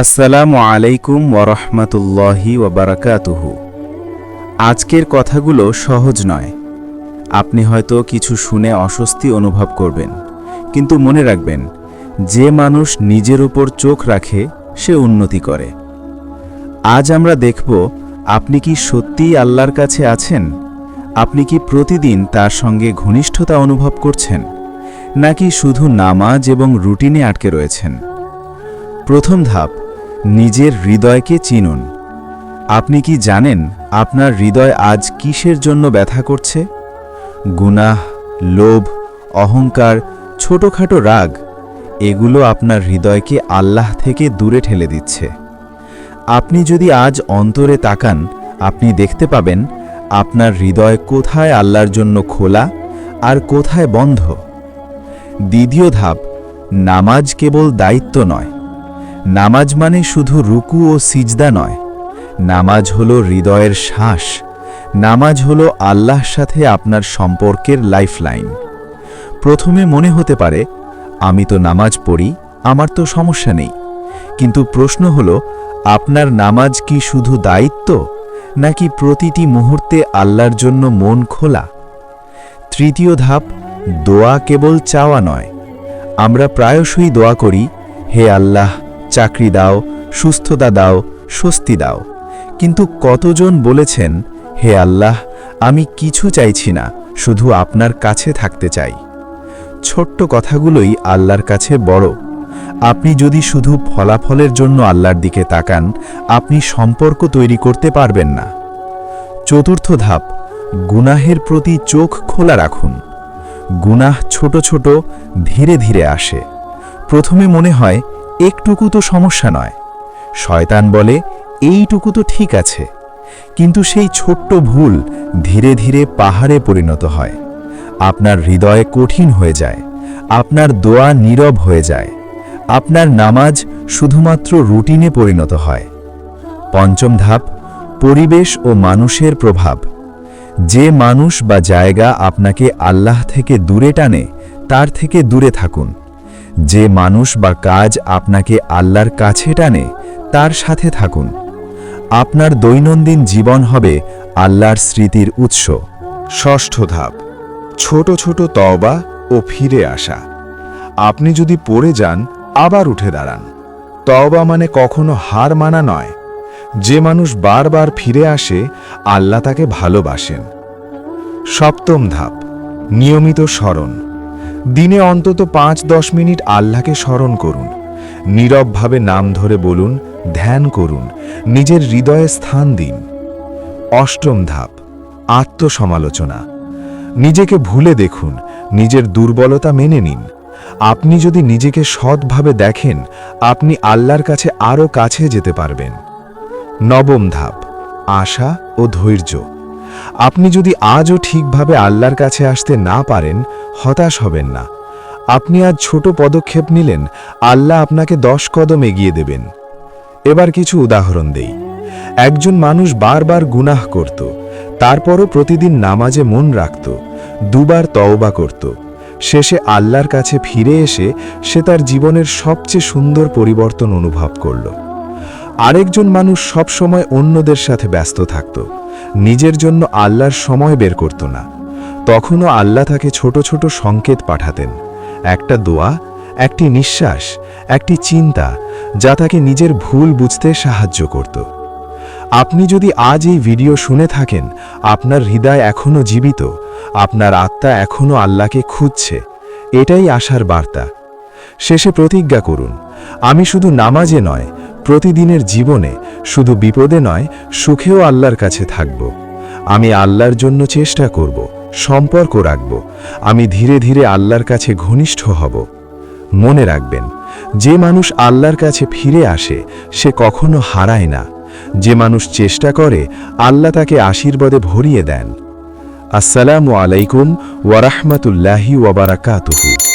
আসসালামু আলাইকুম ওরহমতুল্লাহি ওবারাকাতুহু আজকের কথাগুলো সহজ নয়। আপনি হয়তো কিছু শুনে অস্বস্তি অনুভব করবেন, কিন্তু মনে রাখবেন, যে মানুষ নিজের উপর চোখ রাখে, সে উন্নতি করে। আজ আমরা দেখব, আপনি কি সত্যিই আল্লাহর কাছে আছেন? আপনি কি প্রতিদিন তার সঙ্গে ঘনিষ্ঠতা অনুভব করছেন? নাকি শুধু নামাজ এবং রুটিনে আটকে রয়েছেন? প্রথম ধাপ নিজের হৃদয়কে চিনুন। আপনি কি জানেন আপনার হৃদয় আজ কিসের জন্য ব্যথা করছে? গুনাহ, লোভ, অহংকার, ছোটোখাটো রাগ, এগুলো আপনার হৃদয়কে আল্লাহ থেকে দূরে ঠেলে দিচ্ছে। আপনি যদি আজ অন্তরে তাকান, আপনি দেখতে পাবেন আপনার হৃদয় কোথায় আল্লাহর জন্য খোলা আর কোথায় বন্ধ। দ্বিতীয় ধাপ, নামাজ কেবল দায়িত্ব নয়। নামাজ মানে শুধু রুকু ও সিজদা নয়। নামাজ হলো হৃদয়ের শ্বাস। নামাজ হলো আল্লাহর সাথে আপনার সম্পর্কের লাইফলাইন। প্রথমে মনে হতে পারে, আমি তো নামাজ পড়ি, আমার তো সমস্যা নেই। কিন্তু প্রশ্ন হলো, আপনার নামাজ কি শুধু দায়িত্ব, নাকি প্রতিটি মুহূর্তে আল্লাহর জন্য মন খোলা? তৃতীয় ধাপ, দোয়া কেবল চাওয়া নয়। আমরা প্রায়শই দোয়া করি, হে আল্লাহ চাকরি দাও, সুস্থতা দাও, স্বস্তি দাও। কিন্তু কতজন বলেছেন, হে আল্লাহ, আমি কিছু চাইছি না, শুধু আপনার কাছে থাকতে চাই। ছোট্ট কথাগুলোই আল্লাহর কাছে বড়। আপনি যদি শুধু ফলাফলের জন্য আল্লাহর দিকে তাকান, আপনি সম্পর্ক তৈরি করতে পারবেন না। চতুর্থ ধাপ, গুনাহের প্রতি চোখ খোলা রাখুন। গুনাহ ছোট ছোট, ধীরে ধীরে আসে। প্রথমে মনে হয় একটুকু তো সমস্যা নয়। শয়তান বলে, এইটুকু তো ঠিক আছে। কিন্তু সেই ছোট্ট ভুল ধীরে ধীরে পাহাড়ে পরিণত হয়। আপনার হৃদয় কঠিন হয়ে যায়। আপনার দোয়া নীরব হয়ে যায়। আপনার নামাজ শুধুমাত্র রুটিনে পরিণত হয়। পঞ্চম ধাপ, পরিবেশ ও মানুষের প্রভাব। যে মানুষ বা জায়গা আপনাকে আল্লাহ থেকে দূরে টানে, তার থেকে দূরে থাকুন। যে মানুষ বা কাজ আপনাকে আল্লাহর কাছে টানে, তার সাথে থাকুন। আপনার দৈনন্দিন জীবন হবে আল্লাহর স্মৃতির উৎস। ষষ্ঠ ধাপ, ছোট ছোট তওবা ও ফিরে আসা। আপনি যদি পড়ে যান, আবার উঠে দাঁড়ান। তওবা মানে কখনো হার মানা নয়। যে মানুষ বারবার ফিরে আসে, আল্লাহ তাকে ভালোবাসেন। সপ্তম ধাপ, নিয়মিত স্মরণ। দিনে অন্তত পাঁচ দশ মিনিট আল্লাহকে স্মরণ করুন। নীরবভাবে নাম ধরে বলুন, ধ্যান করুন, নিজের হৃদয়ে স্থান দিন। অষ্টম ধাপ, আত্মসমালোচনা। নিজেকে ভুলে দেখুন, নিজের দুর্বলতা মেনে নিন। আপনি যদি নিজেকে সৎভাবে দেখেন, আপনি আল্লাহর কাছে আরও কাছে যেতে পারবেন। নবম ধাপ, আশা ও ধৈর্য। আপনি যদি আজও ঠিকভাবে আল্লাহর কাছে আসতে না পারেন, হতাশ হবেন না। আপনি আজ ছোট পদক্ষেপ নিলেন, আল্লাহ আপনাকে দশ কদম এগিয়ে দেবেন। এবার কিছু উদাহরণ দেই। একজন মানুষ বারবার গুনাহ করত, তারপরও প্রতিদিন নামাজে মন রাখত, দুবার তওবা করত। শেষে আল্লাহর কাছে ফিরে এসে সে তার জীবনের সবচেয়ে সুন্দর পরিবর্তন অনুভব করল। আরেকজন মানুষ সব সময় অন্যদের সাথে ব্যস্ত থাকত। নিজের জন্য আল্লাহর সময় বের করত না। তখনও আল্লাহ তাকে ছোট ছোট সংকেত পাঠাতেন। একটা দোয়া, একটি নিঃশ্বাস, একটি চিন্তা, যা তাকে নিজের ভুল বুঝতে সাহায্য করত। আপনি যদি আজ এই ভিডিও শুনে থাকেন, আপনার হৃদয় এখনও জীবিত, আপনার আত্মা এখনও আল্লাহকে খুঁজছে। এটাই আশার বার্তা। শেষে প্রতিজ্ঞা করুন, আমি শুধু নামাজে নয় প্রতিদিনের জীবনে শুধু বিপদে নয়, সুখেও আল্লাহর কাছে থাকব। আমি আল্লাহর জন্য চেষ্টা করব, সম্পর্ক রাখব। আমি ধীরে ধীরে আল্লাহর কাছে ঘনিষ্ঠ হব। মনে রাখবেন, যে মানুষ আল্লাহর কাছে ফিরে আসে, সে কখনো হারায় না। যে মানুষ চেষ্টা করে, আল্লাহ তাকে আশীর্বাদে ভরিয়ে দেন। আসসালামু আলাইকুম ওয়ারাহমাতুল্লাহি ওয়াবারাকাতুহু